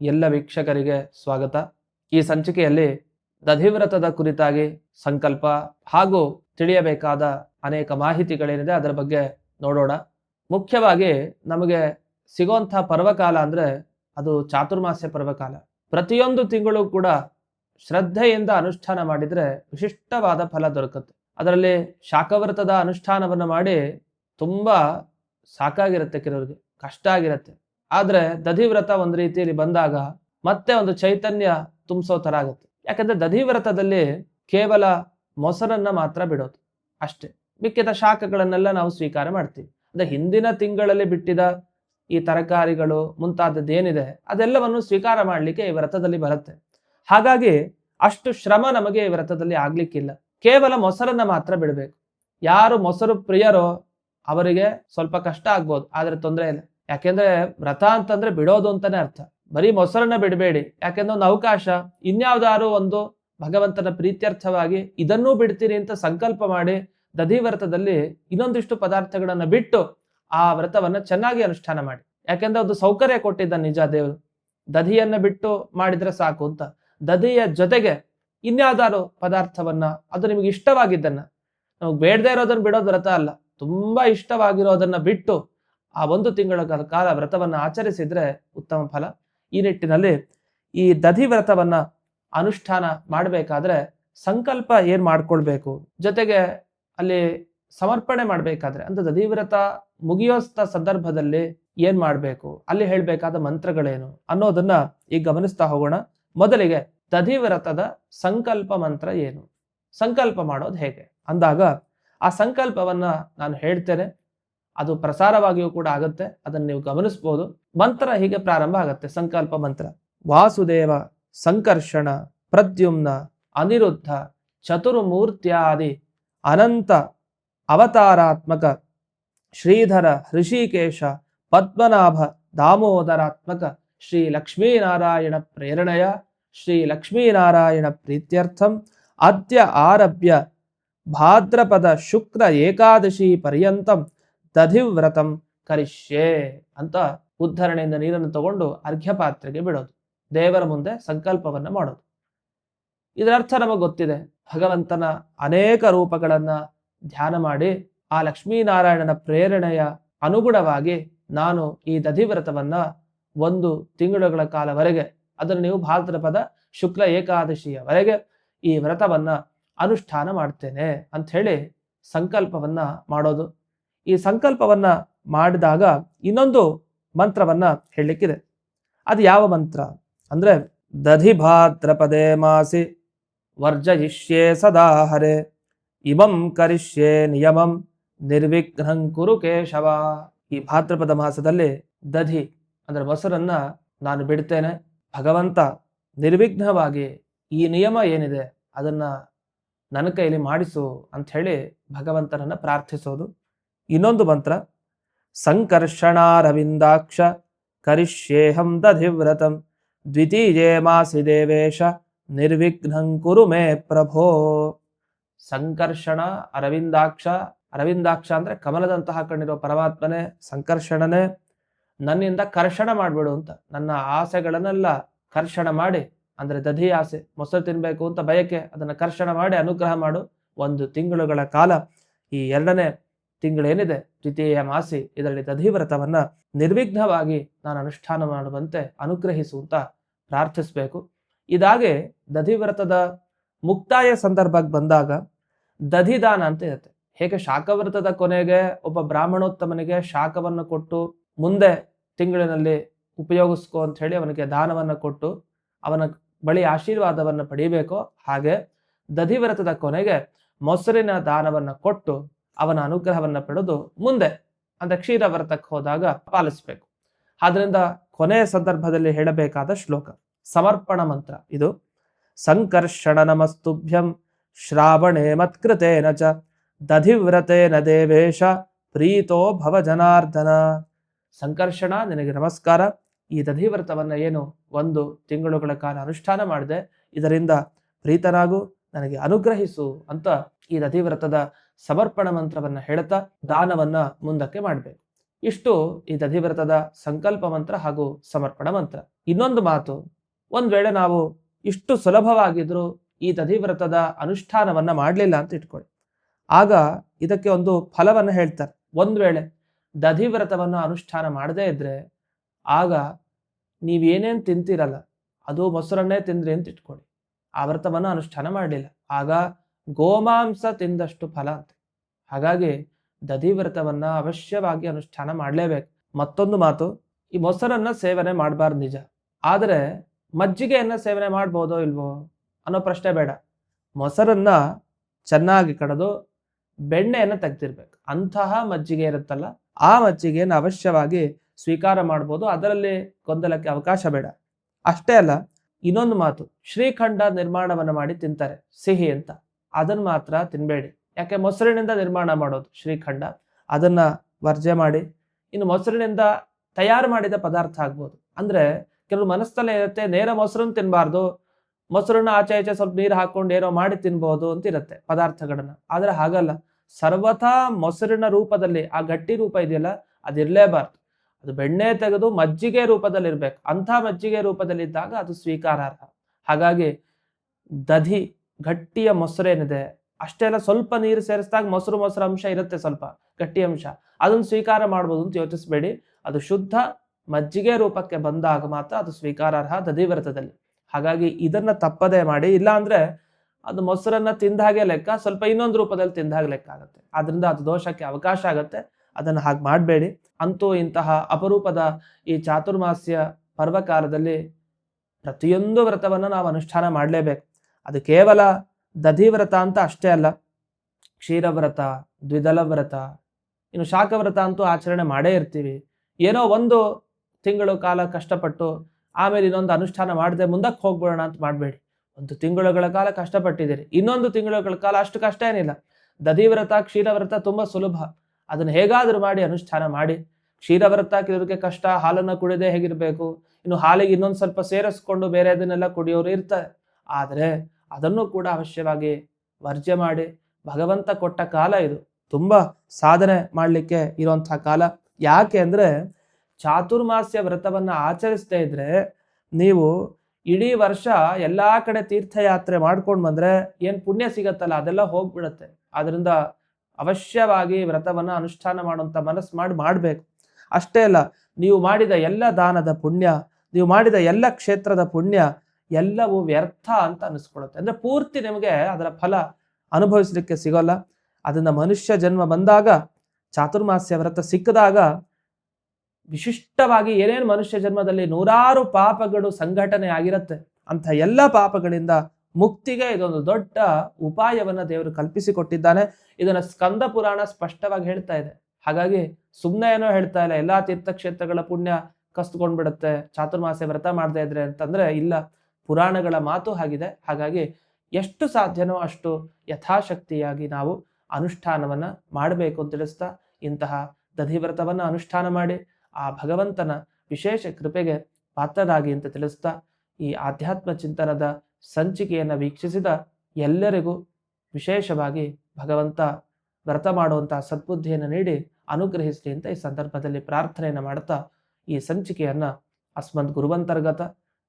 ಎಲ್ಲ ವೀಕ್ಷಕರಿಗೆ ಸ್ವಾಗತ. ಈ ಸಂಚಿಕೆಯಲ್ಲಿ ದಧಿವ್ರತದ ಕುರಿತಾಗಿ ಸಂಕಲ್ಪ ಹಾಗೂ ತಿಳಿಯಬೇಕಾದ ಅನೇಕ ಮಾಹಿತಿಗಳೇನಿದೆ ಅದರ ಬಗ್ಗೆ ನೋಡೋಣ. ಮುಖ್ಯವಾಗಿ ನಮಗೆ ಸಿಗುವಂಥ ಪರ್ವಕಾಲ ಅಂದ್ರೆ ಅದು ಚಾತುರ್ಮಾಸ್ಯ ಪರ್ವಕಾಲ. ಪ್ರತಿಯೊಂದು ತಿಂಗಳು ಕೂಡ ಶ್ರದ್ಧೆಯಿಂದ ಅನುಷ್ಠಾನ ಮಾಡಿದ್ರೆ ವಿಶಿಷ್ಟವಾದ ಫಲ ದೊರಕುತ್ತೆ. ಅದರಲ್ಲಿ ಶಾಖವ್ರತದ ಅನುಷ್ಠಾನವನ್ನು ಮಾಡಿ ತುಂಬಾ ಸಾಕಾಗಿರುತ್ತೆ ಕೆಲವರಿಗೆ. ಕಷ್ಟ ಆಗಿರುತ್ತೆ. ಆದ್ರೆ ದಧಿವ್ರತ ಒಂದು ರೀತಿಯಲ್ಲಿ ಬಂದಾಗ ಮತ್ತೆ ಒಂದು ಚೈತನ್ಯ ತುಂಬಿಸೋ ತರ ಆಗುತ್ತೆ. ಯಾಕಂದ್ರೆ ದಧಿವ್ರತದಲ್ಲಿ ಕೇವಲ ಮೊಸರನ್ನ ಮಾತ್ರ ಬಿಡೋದು ಅಷ್ಟೇ. ಮಿಕ್ಕಿದ ಶಾಖಗಳನ್ನೆಲ್ಲ ನಾವು ಸ್ವೀಕಾರ ಮಾಡ್ತೀವಿ. ಅಂದ್ರೆ ಹಿಂದಿನ ತಿಂಗಳಲ್ಲಿ ಬಿಟ್ಟಿದ ಈ ತರಕಾರಿಗಳು ಮುಂತಾದದ್ದೇನಿದೆ ಅದೆಲ್ಲವನ್ನು ಸ್ವೀಕಾರ ಮಾಡಲಿಕ್ಕೆ ಈ ವ್ರತದಲ್ಲಿ ಬರುತ್ತೆ. ಹಾಗಾಗಿ ಅಷ್ಟು ಶ್ರಮ ನಮಗೆ ಈ ವ್ರತದಲ್ಲಿ ಆಗ್ಲಿಕ್ಕಿಲ್ಲ. ಕೇವಲ ಮೊಸರನ್ನ ಮಾತ್ರ ಬಿಡಬೇಕು. ಯಾರು ಮೊಸರು ಪ್ರಿಯರೋ ಅವರಿಗೆ ಸ್ವಲ್ಪ ಕಷ್ಟ ಆಗ್ಬೋದು, ಆದ್ರೆ ತೊಂದರೆ ಇಲ್ಲ. ಯಾಕೆಂದ್ರೆ ವ್ರತ ಅಂತಂದ್ರೆ ಬಿಡೋದು ಅಂತಾನೆ ಅರ್ಥ. ಬರೀ ಮೊಸರನ್ನ ಬಿಡಬೇಡಿ. ಯಾಕೆಂದ್ರೆ ಒಂದು ಅವಕಾಶ. ಇನ್ಯಾವ್ದಾದ್ರು ಒಂದು ಭಗವಂತನ ಪ್ರೀತ್ಯರ್ಥವಾಗಿ ಇದನ್ನೂ ಬಿಡ್ತೀರಿ ಅಂತ ಸಂಕಲ್ಪ ಮಾಡಿ ದಧಿ ವ್ರತದಲ್ಲಿ ಇನ್ನೊಂದಿಷ್ಟು ಪದಾರ್ಥಗಳನ್ನ ಬಿಟ್ಟು ಆ ವ್ರತವನ್ನ ಚೆನ್ನಾಗಿ ಅನುಷ್ಠಾನ ಮಾಡಿ. ಯಾಕೆಂದ್ರೆ ಒಂದು ಸೌಕರ್ಯ ಕೊಟ್ಟಿದ್ದ ನಿಜ ದೇವರು. ದಧಿಯನ್ನ ಬಿಟ್ಟು ಮಾಡಿದ್ರೆ ಸಾಕು ಅಂತ. ದಧಿಯ ಜೊತೆಗೆ ಇನ್ಯಾವ್ದಾರು ಪದಾರ್ಥವನ್ನ ಅದು ನಿಮಗೆ ಇಷ್ಟವಾಗಿದ್ದನ್ನ. ನಮಗೆ ಬೇಡದೇ ಇರೋದನ್ನ ಬಿಡೋದು ವ್ರತ ಅಲ್ಲ. ತುಂಬಾ ಇಷ್ಟವಾಗಿರೋದನ್ನ ಬಿಟ್ಟು ಆ ಒಂದು ತಿಂಗಳ ಕಾಲ- ವ್ರತವನ್ನು ಆಚರಿಸಿದ್ರೆ ಉತ್ತಮ ಫಲ. ಈ ನಿಟ್ಟಿನಲ್ಲಿ ಈ ದಧಿ ವ್ರತವನ್ನ ಅನುಷ್ಠಾನ ಮಾಡಬೇಕಾದ್ರೆ ಸಂಕಲ್ಪ ಏನ್ ಮಾಡ್ಕೊಳ್ಬೇಕು? ಜೊತೆಗೆ ಅಲ್ಲಿ ಸಮರ್ಪಣೆ ಮಾಡ್ಬೇಕಾದ್ರೆ, ಅಂದ್ರೆ ದಧಿ ವ್ರತ ಮುಗಿಯೋಸ್ತ ಸಂದರ್ಭದಲ್ಲಿ ಏನ್ ಮಾಡಬೇಕು? ಅಲ್ಲಿ ಹೇಳ್ಬೇಕಾದ ಮಂತ್ರಗಳೇನು? ಅನ್ನೋದನ್ನ ಈಗ ಗಮನಿಸ್ತಾ ಹೋಗೋಣ. ಮೊದಲಿಗೆ ದಧಿ ವ್ರತದ ಸಂಕಲ್ಪ ಮಂತ್ರ ಏನು? ಸಂಕಲ್ಪ ಮಾಡೋದು ಹೇಗೆ? ಅಂದಾಗ ಆ ಸಂಕಲ್ಪವನ್ನ ನಾನು ಹೇಳ್ತೇನೆ. ಅದು ಪ್ರಸಾರವಾಗಿಯೂ ಕೂಡ ಆಗುತ್ತೆ, ಅದನ್ನು ನೀವು ಗಮನಿಸ್ಬೋದು. ಮಂತ್ರ ಹೀಗೆ ಪ್ರಾರಂಭ ಆಗುತ್ತೆ, ಸಂಕಲ್ಪ ಮಂತ್ರ. ವಾಸುದೇವ, ಸಂಕರ್ಷಣ, ಪ್ರದ್ಯುಮ್ನ, ಅನಿರುದ್ಧ, ಚತುರ್ಮೂರ್ತ್ಯಾದಿ, ಅನಂತ, ಅವತಾರಾತ್ಮಕ, ಶ್ರೀಧರ, ಹೃಷಿಕೇಶ, ಪದ್ಮನಾಭ, ದಾಮೋದರಾತ್ಮಕ, ಶ್ರೀ ಲಕ್ಷ್ಮೀನಾರಾಯಣ ಪ್ರೇರಣೆಯ, ಶ್ರೀ ಲಕ್ಷ್ಮೀನಾರಾಯಣ ಪ್ರೀತ್ಯರ್ಥಂ, ಅದ್ಯ ಆರಭ್ಯ, ಭಾದ್ರಪದ ಶುಕ್ರ ಏಕಾದಶಿ ಪರ್ಯಂತಂ ದಧಿವ್ರತಂ ಕರಿಷ್ಯೆ ಅಂತ ಉದ್ಧರಣೆಯಿಂದ ನೀರನ್ನು ತಗೊಂಡು ಅರ್ಘ್ಯ ಪಾತ್ರೆಗೆ ಬಿಡೋದು. ದೇವರ ಮುಂದೆ ಸಂಕಲ್ಪವನ್ನ ಮಾಡೋದು. ಇದರ ಅರ್ಥ ನಮಗೆ ಗೊತ್ತಿದೆ. ಭಗವಂತನ ಅನೇಕ ರೂಪಗಳನ್ನ ಧ್ಯಾನ ಮಾಡಿ ಆ ಲಕ್ಷ್ಮೀನಾರಾಯಣನ ಪ್ರೇರಣೆಯ ಅನುಗುಣವಾಗಿ ನಾನು ಈ ದಧಿವ್ರತವನ್ನ ಒಂದು ತಿಂಗಳುಗಳ ಕಾಲವರೆಗೆ, ಅದನ್ನು ನೀವು ಭಾದ್ರಪದ ಶುಕ್ಲ ಏಕಾದಶಿಯವರೆಗೆ ಈ ವ್ರತವನ್ನ ಅನುಷ್ಠಾನ ಮಾಡ್ತೇನೆ ಅಂತ ಹೇಳಿ ಸಂಕಲ್ಪವನ್ನ ಮಾಡೋದು. ಈ ಸಂಕಲ್ಪವನ್ನ ಮಾಡಿದಾಗ ಇನ್ನೊಂದು ಮಂತ್ರವನ್ನ ಹೇಳಲಿಕ್ಕಿದೆ. ಅದು ಯಾವ ಮಂತ್ರ? ಅಂದ್ರೆ, ದಧಿ ಭಾದ್ರಪದೇ ಮಾಸಿ, ವರ್ಜಯಿಷ್ಯೆ ಸದಾ ಹರೆ, ಇಮಂ ಕರಿಷ್ಯೆ ನಿಯಮಂ, ನಿರ್ವಿಘ್ನಂ ಕುರು ಕೇಶವ. ಈ ಭಾದ್ರಪದ ಮಾಸದಲ್ಲಿ ದಧಿ, ಅಂದ್ರೆ ಮೊಸರನ್ನ ನಾನು ಬಿಡ್ತೇನೆ. ಭಗವಂತ ನಿರ್ವಿಘ್ನವಾಗಿ ಈ ನಿಯಮ ಏನಿದೆ, ಅದನ್ನ ನನ್ನ ಕೈಯಲ್ಲಿ ಮಾಡಿಸು ಅಂತ ಹೇಳಿ ಭಗವಂತನನ್ನ ಪ್ರಾರ್ಥಿಸೋದು. ಇನ್ನೊಂದು ಮಂತ್ರ, ಸಂಕರ್ಷಣಾರವಿಂದಾಕ್ಷ ಕರಿಷ್ಯೇಹಂ ದಧಿವ್ರತಂ ದ್ವಿತೀಯೇ ಮಾಸಿ ದೇವೇಶ ನಿರ್ವಿಘ್ನಂ ಕುರು ಮೇ ಪ್ರಭೋ. ಸಂಕರ್ಷಣ, ಅರವಿಂದಾಕ್ಷ ಅರವಿಂದಾಕ್ಷ ಅಂದ್ರೆ ಕಮಲದಂತಹ ಕಣ್ಣಿರುವ ಪರಮಾತ್ಮನೇ, ಸಂಕರ್ಷಣನೇ, ನನ್ನಿಂದ ಕರ್ಷಣ ಮಾಡಿಬಿಡು ಅಂತ, ನನ್ನ ಆಸೆಗಳನ್ನೆಲ್ಲ ಕರ್ಷಣ ಮಾಡಿ, ಅಂದ್ರೆ ದಧಿ ಆಸೆ, ಮೊಸರು ತಿನ್ಬೇಕು ಅಂತ ಬಯಕೆ, ಅದನ್ನ ಕರ್ಷಣ ಮಾಡಿ, ಅನುಗ್ರಹ ಮಾಡು, ಒಂದು ತಿಂಗಳುಗಳ ಕಾಲ ಈ ಎರಡನೇ ತಿಂಗಳೇನಿದೆ, ದ್ವಿತೀಯ ಮಾಸಿ ಇದರಲ್ಲಿ ದಧಿವ್ರತವನ್ನ ನಿರ್ವಿಘ್ನವಾಗಿ ನಾನು ಅನುಷ್ಠಾನ ಮಾಡುವಂತೆ ಅನುಗ್ರಹಿಸುವಂತ ಪ್ರಾರ್ಥಿಸಬೇಕು. ಇದಾಗೆ ದಧಿವ್ರತದ ಮುಕ್ತಾಯ ಸಂದರ್ಭಕ್ಕೆ ಬಂದಾಗ ದಧಿದಾನ ಅಂತ ಇರುತ್ತೆ. ಹೇಗೆ ಶಾಖವ್ರತದ ಕೊನೆಗೆ ಒಬ್ಬ ಬ್ರಾಹ್ಮಣೋತ್ತಮನಿಗೆ ಶಾಖವನ್ನು ಕೊಟ್ಟು ಮುಂದೆ ತಿಂಗಳಿನಲ್ಲಿ ಉಪಯೋಗಿಸ್ಕೊ ಅಂತ ಹೇಳಿ ಅವನಿಗೆ ದಾನವನ್ನು ಕೊಟ್ಟು ಅವನ ಬಳಿ ಆಶೀರ್ವಾದವನ್ನು ಪಡಿಬೇಕೋ ಹಾಗೆ ದಧಿವ್ರತದ ಕೊನೆಗೆ ಮೊಸರಿನ ದಾನವನ್ನು ಕೊಟ್ಟು ಅವನ ಅನುಗ್ರಹವನ್ನ ಪಡೆದು ಮುಂದೆ ಅಂದ್ರೆ ಕ್ಷೀರ ವ್ರತಕ್ಕೆ ಹೋದಾಗ ಪಾಲಿಸ್ಬೇಕು. ಆದ್ರಿಂದ ಕೊನೆಯ ಸಂದರ್ಭದಲ್ಲಿ ಹೇಳಬೇಕಾದ ಶ್ಲೋಕ, ಸಮರ್ಪಣ ಮಂತ್ರ ಇದು. ಸಂಕರ್ಷಣ ನಮಸ್ತುಭ್ಯಂ ಶ್ರಾವಣೇ ಮತ್ಕೃತೇನ ಚ ದಧಿವ್ರತೇನ ದೇವೇಶ ಪ್ರೀತೋ ಭವ ಜನಾರ್ದನ ಸಂಕರ್ಷಣ, ನಿನಗೆ ನಮಸ್ಕಾರ. ಈ ದಧಿವ್ರತವನ್ನ ಏನು ಒಂದು ತಿಂಗಳುಗಳ ಕಾಲ ಅನುಷ್ಠಾನ ಮಾಡಿದೆ. ಇದರಿಂದ ಪ್ರೀತನಾಗು, ನನಗೆ ಅನುಗ್ರಹಿಸು ಅಂತ ಈ ದಧಿವ್ರತದ ಸಮರ್ಪಣ ಮಂತ್ರವನ್ನ ಹೇಳ್ತಾ ದಾನವನ್ನ ಮುಂದಕ್ಕೆ ಮಾಡಬೇಕು. ಇಷ್ಟು ಈ ದಧಿವ್ರತದ ಸಂಕಲ್ಪ ಮಂತ್ರ ಹಾಗೂ ಸಮರ್ಪಣ ಮಂತ್ರ ಇನ್ನೊಂದು ಮಾತು, ಒಂದ್ ವೇಳೆ ನಾವು ಇಷ್ಟು ಸುಲಭವಾಗಿದ್ರು ಈ ದಧಿವ್ರತದ ಅನುಷ್ಠಾನವನ್ನ ಮಾಡಲಿಲ್ಲ ಅಂತ ಇಟ್ಕೊಳ್ಳಿ. ಆಗ ಇದಕ್ಕೆ ಒಂದು ಫಲವನ್ನ ಹೇಳ್ತಾರೆ. ಒಂದ್ ವೇಳೆ ದಧಿವ್ರತವನ್ನು ಅನುಷ್ಠಾನ ಮಾಡದೇ ಇದ್ರೆ ಆಗ ನೀವೇನೇನು ತಿಂತೀರಲ್ಲ, ಅದು ಮೊಸರನ್ನೇ ತಿಂದ್ರಿ ಅಂತ ಇಟ್ಕೊಳ್ಳಿ. ಆ ವ್ರತವನ್ನು ಅನುಷ್ಠಾನ ಮಾಡಲಿಲ್ಲ. ಆಗ ಗೋಮಾಂಸ ತಿಂದಷ್ಟು ಫಲ ಅಂತೆ. ಹಾಗಾಗಿ ದಧಿವ್ರತವನ್ನ ಅವಶ್ಯವಾಗಿ ಅನುಷ್ಠಾನ ಮಾಡಲೇಬೇಕು. ಮತ್ತೊಂದು ಮಾತು, ಈ ಮೊಸರನ್ನ ಸೇವನೆ ಮಾಡಬಾರ್ದು ನಿಜ. ಆದರೆ ಮಜ್ಜಿಗೆಯನ್ನ ಸೇವನೆ ಮಾಡ್ಬೋದೋ ಇಲ್ವೋ ಅನ್ನೋ ಪ್ರಶ್ನೆ ಬೇಡ. ಮೊಸರನ್ನ ಚೆನ್ನಾಗಿ ಕಡಿದು ಬೆಣ್ಣೆಯನ್ನು ತೆಗ್ದಿರ್ಬೇಕು. ಅಂತಹ ಮಜ್ಜಿಗೆ ಇರುತ್ತಲ್ಲ, ಆ ಮಜ್ಜಿಗೆಯನ್ನು ಅವಶ್ಯವಾಗಿ ಸ್ವೀಕಾರ ಮಾಡ್ಬೋದು. ಅದರಲ್ಲಿ ಗೊಂದಲಕ್ಕೆ ಅವಕಾಶ ಬೇಡ. ಅಷ್ಟೇ ಅಲ್ಲ, ಇನ್ನೊಂದು ಮಾತು, ಶ್ರೀಖಂಡ ನಿರ್ಮಾಣವನ್ನು ಮಾಡಿ ತಿಂತಾರೆ, ಸಿಹಿ ಅಂತ. ಅದನ್ನ ಮಾತ್ರ ತಿನ್ನಬೇಡಿ ಯಾಕೆ ಮೊಸರಿನಿಂದ ನಿರ್ಮಾಣ ಮಾಡೋದು ಶ್ರೀಖಂಡ. ಅದನ್ನ ವರ್ಜೆ ಮಾಡಿ, ಇನ್ನು ಮೊಸರಿನಿಂದ ತಯಾರು ಮಾಡಿದ ಪದಾರ್ಥ ಆಗ್ಬೋದು. ಅಂದ್ರೆ ಕೆಲವು ಮನಸ್ಸಲ್ಲೇ ಇರುತ್ತೆ, ನೇರ ಮೊಸರನ್ನು ತಿನ್ನಬಾರ್ದು ಮೊಸರನ್ನ ಆಚೆ ಆಚೆ ಸ್ವಲ್ಪ ನೀರು ಹಾಕೊಂಡು ಏನೋ ಮಾಡಿ ತಿನ್ಬೋದು ಅಂತ ಇರುತ್ತೆ ಪದಾರ್ಥಗಳನ್ನ. ಆದರೆ ಹಾಗಲ್ಲ, ಸರ್ವಥಾ ಮೊಸರಿನ ರೂಪದಲ್ಲಿ, ಆ ಗಟ್ಟಿ ರೂಪ ಇದೆಯಲ್ಲ ಅದಿರ್ಲೇಬಾರ್ದು ಅದು ಬೆಣ್ಣೆ ತೆಗೆದು ಮಜ್ಜಿಗೆ ರೂಪದಲ್ಲಿ ಇರ್ಬೇಕು ಅಂಥ ಮಜ್ಜಿಗೆ ರೂಪದಲ್ಲಿ ಇದ್ದಾಗ ಅದು ಸ್ವೀಕಾರಾರ್ಹ. ಹಾಗಾಗಿ ದಧಿ ಗಟ್ಟಿಯ ಮೊಸರೇನಿದೆ ಅಷ್ಟೇ ಅಲ್ಲ ಸ್ವಲ್ಪ ನೀರು ಸೇರಿಸಿದಾಗ ಮೊಸರು ಮೊಸರು ಅಂಶ ಇರುತ್ತೆ ಸ್ವಲ್ಪ, ಗಟ್ಟಿ ಅಂಶ. ಅದನ್ನು ಸ್ವೀಕಾರ ಮಾಡ್ಬೋದು ಅಂತ ಯೋಚಿಸಬೇಡಿ. ಅದು ಶುದ್ಧ ಮಜ್ಜಿಗೆ ರೂಪಕ್ಕೆ ಬಂದಾಗ ಮಾತ್ರ ಅದು ಸ್ವೀಕಾರಾರ್ಹ ದಧಿವ್ರತದಲ್ಲಿ ಹಾಗಾಗಿ ಇದನ್ನ ತಪ್ಪದೇ ಮಾಡಿ ಇಲ್ಲ ಅಂದ್ರೆ ಅದು ಮೊಸರನ್ನ ತಿಂದ ಹಾಗೆ ಲೆಕ್ಕ, ಸ್ವಲ್ಪ ಇನ್ನೊಂದು ರೂಪದಲ್ಲಿ ತಿಂದಾಗ ಲೆಕ್ಕ ಆಗುತ್ತೆ. ಅದರಿಂದ ಅದು ದೋಷಕ್ಕೆ ಅವಕಾಶ ಆಗುತ್ತೆ. ಅದನ್ನು ಹಾಗೆ ಮಾಡಬೇಡಿ. ಅಂತೂ ಇಂತಹ ಅಪರೂಪದ ಈ ಚಾತುರ್ಮಾಸ್ಯ ಪರ್ವಕಾಲದಲ್ಲಿ ಪ್ರತಿಯೊಂದು ವ್ರತವನ್ನು ನಾವು ಅನುಷ್ಠಾನ ಮಾಡಲೇಬೇಕು. ಅದು ಕೇವಲ ದಧಿವ್ರತ ಅಂತ ಅಷ್ಟೇ ಅಲ್ಲ, ಕ್ಷೀರವ್ರತ ದ್ವಿದಲ ವ್ರತ ಇನ್ನು ಶಾಖವ್ರತ ಅಂತೂ ಆಚರಣೆ ಮಾಡೇ ಇರ್ತೀವಿ. ಏನೋ ಒಂದು ತಿಂಗಳು ಕಾಲ ಕಷ್ಟಪಟ್ಟು ಆಮೇಲೆ ಇನ್ನೊಂದು ಅನುಷ್ಠಾನ ಮಾಡದೆ ಮುಂದಕ್ಕೆ ಹೋಗ್ಬಿಡೋಣ ಅಂತ ಮಾಡಬೇಡಿ. ಒಂದು ತಿಂಗಳುಗಳ ಕಾಲ ಕಷ್ಟಪಟ್ಟಿದ್ದೀರಿ. ಇನ್ನೊಂದು ತಿಂಗಳುಗಳ ಕಾಲ ಅಷ್ಟು ಕಷ್ಟ ಏನಿಲ್ಲ. ದಧಿವ್ರತ, ಕ್ಷೀರವ್ರತ ತುಂಬಾ ಸುಲಭ. ಅದನ್ನು ಹೇಗಾದರೂ ಮಾಡಿ ಅನುಷ್ಠಾನ ಮಾಡಿ. ಕ್ಷೀರವ್ರತ ಕೆಲವರಿಗೆ ಕಷ್ಟ, ಹಾಲನ್ನು ಕುಡಿದೇ ಹೇಗಿರಬೇಕು? ಇನ್ನು ಹಾಲಿಗೆ ಇನ್ನೊಂದು ಸ್ವಲ್ಪ ಸೇರಿಸ್ಕೊಂಡು ಬೇರೆ ಅದನ್ನೆಲ್ಲ ಕುಡಿಯೋರು ಇರ್ತಾರೆ. ಆದರೆ ಅದನ್ನು ಕೂಡ ಅವಶ್ಯವಾಗಿ ವರ್ಜೆ ಮಾಡಿ ಭಗವಂತ ಕೊಟ್ಟ ಕಾಲ ಇದು. ತುಂಬಾ ಸಾಧನೆ ಮಾಡಲಿಕ್ಕೆ ಇರುವಂತಹ ಕಾಲ. ಯಾಕೆ ಅಂದರೆ ಚಾತುರ್ಮಾಸ್ಯ ವ್ರತವನ್ನ ಆಚರಿಸ್ತಾ ಇದ್ರೆ ನೀವು ಇಡೀ ವರ್ಷ ಎಲ್ಲ ಕಡೆ ತೀರ್ಥಯಾತ್ರೆ ಮಾಡ್ಕೊಂಡು ಬಂದರೆ ಏನು ಪುಣ್ಯ ಸಿಗತ್ತಲ್ಲ, ಅದೆಲ್ಲ ಹೋಗ್ಬಿಡುತ್ತೆ. ಅದರಿಂದ ಅವಶ್ಯವಾಗಿ ವ್ರತವನ್ನ ಅನುಷ್ಠಾನ ಮಾಡುವಂತ ಮನಸ್ಸು ಮಾಡಿ ಮಾಡ್ಬೇಕು. ಅಷ್ಟೇ ಅಲ್ಲ, ನೀವು ಮಾಡಿದ ಎಲ್ಲ ದಾನದ ಪುಣ್ಯ, ನೀವು ಮಾಡಿದ ಎಲ್ಲ ಕ್ಷೇತ್ರದ ಪುಣ್ಯ ಎಲ್ಲವೂ ವ್ಯರ್ಥ ಅಂತ ಅನಿಸ್ಕೊಳ್ಳುತ್ತೆ. ಅಂದ್ರೆ ಪೂರ್ತಿ ನಿಮಗೆ ಅದರ ಫಲ ಅನುಭವಿಸಲಿಕ್ಕೆ ಸಿಗೋಲ್ಲ. ಅದನ್ನ ಮನುಷ್ಯ ಜನ್ಮ ಬಂದಾಗ, ಚಾತುರ್ಮಾಸ್ಯ ವ್ರತ ಸಿಕ್ಕಿದಾಗ, ವಿಶಿಷ್ಟವಾಗಿ ಏನೇನು ಮನುಷ್ಯ ಜನ್ಮದಲ್ಲಿ ನೂರಾರು ಪಾಪಗಳು ಸಂಘಟನೆ ಆಗಿರುತ್ತೆ ಅಂತ ಎಲ್ಲ ಪಾಪಗಳಿಂದ ಮುಕ್ತಿಗೆ ಇದೊಂದು ದೊಡ್ಡ ಉಪಾಯವನ್ನ ದೇವರು ಕಲ್ಪಿಸಿಕೊಟ್ಟಿದ್ದಾನೆ. ಇದನ್ನ ಸ್ಕಂದ ಪುರಾಣ ಸ್ಪಷ್ಟವಾಗಿ ಹೇಳ್ತಾ ಇದೆ. ಹಾಗಾಗಿ ಸುಮ್ಮನೆ ಏನೋ ಹೇಳ್ತಾ ಇಲ್ಲ, ಎಲ್ಲಾ ತೀರ್ಥಕ್ಷೇತ್ರಗಳ ಪುಣ್ಯ ಕಸ್ತ್ಕೊಂಡ್ಬಿಡುತ್ತೆ, ಚಾತುರ್ಮಾಸ್ಯ ವ್ರತ ಮಾಡದೇ ಇದ್ರೆ ಅಂತಂದ್ರೆ ಇಲ್ಲ. ಪುರಾಣಗಳ ಮಾತು ಆಗಿದೆ ಹಾಗಾಗಿ ಎಷ್ಟು ಸಾಧ್ಯನೋ ಅಷ್ಟು ಯಥಾಶಕ್ತಿಯಾಗಿ ನಾವು ಅನುಷ್ಠಾನವನ್ನು ಮಾಡಬೇಕು ಅಂತ ತಿಳಿಸ್ತಾ ಇಂತಹ ದಧಿವ್ರತವನ್ನ ಅನುಷ್ಠಾನ ಮಾಡಿ ಆ ಭಗವಂತನ ವಿಶೇಷ ಕೃಪೆಗೆ ಪಾತ್ರರಾಗಿ ಅಂತ ತಿಳಿಸ್ತಾ ಈ ಆಧ್ಯಾತ್ಮ ಚಿಂತನದ ಸಂಚಿಕೆಯನ್ನು ವೀಕ್ಷಿಸಿದ ಎಲ್ಲರಿಗೂ ವಿಶೇಷವಾಗಿ ಭಗವಂತ ವ್ರತ ಮಾಡುವಂತಹ ಸದ್ಬುದ್ಧಿಯನ್ನು ನೀಡಿ ಅನುಗ್ರಹಿಸಲಿ ಅಂತ ಈ ಸಂದರ್ಭದಲ್ಲಿ ಪ್ರಾರ್ಥನೆಯನ್ನು ಮಾಡ್ತಾ ಈ ಸಂಚಿಕೆಯನ್ನ ಅಸ್ಮದ್ ಗುರುವಂತರ್ಗತ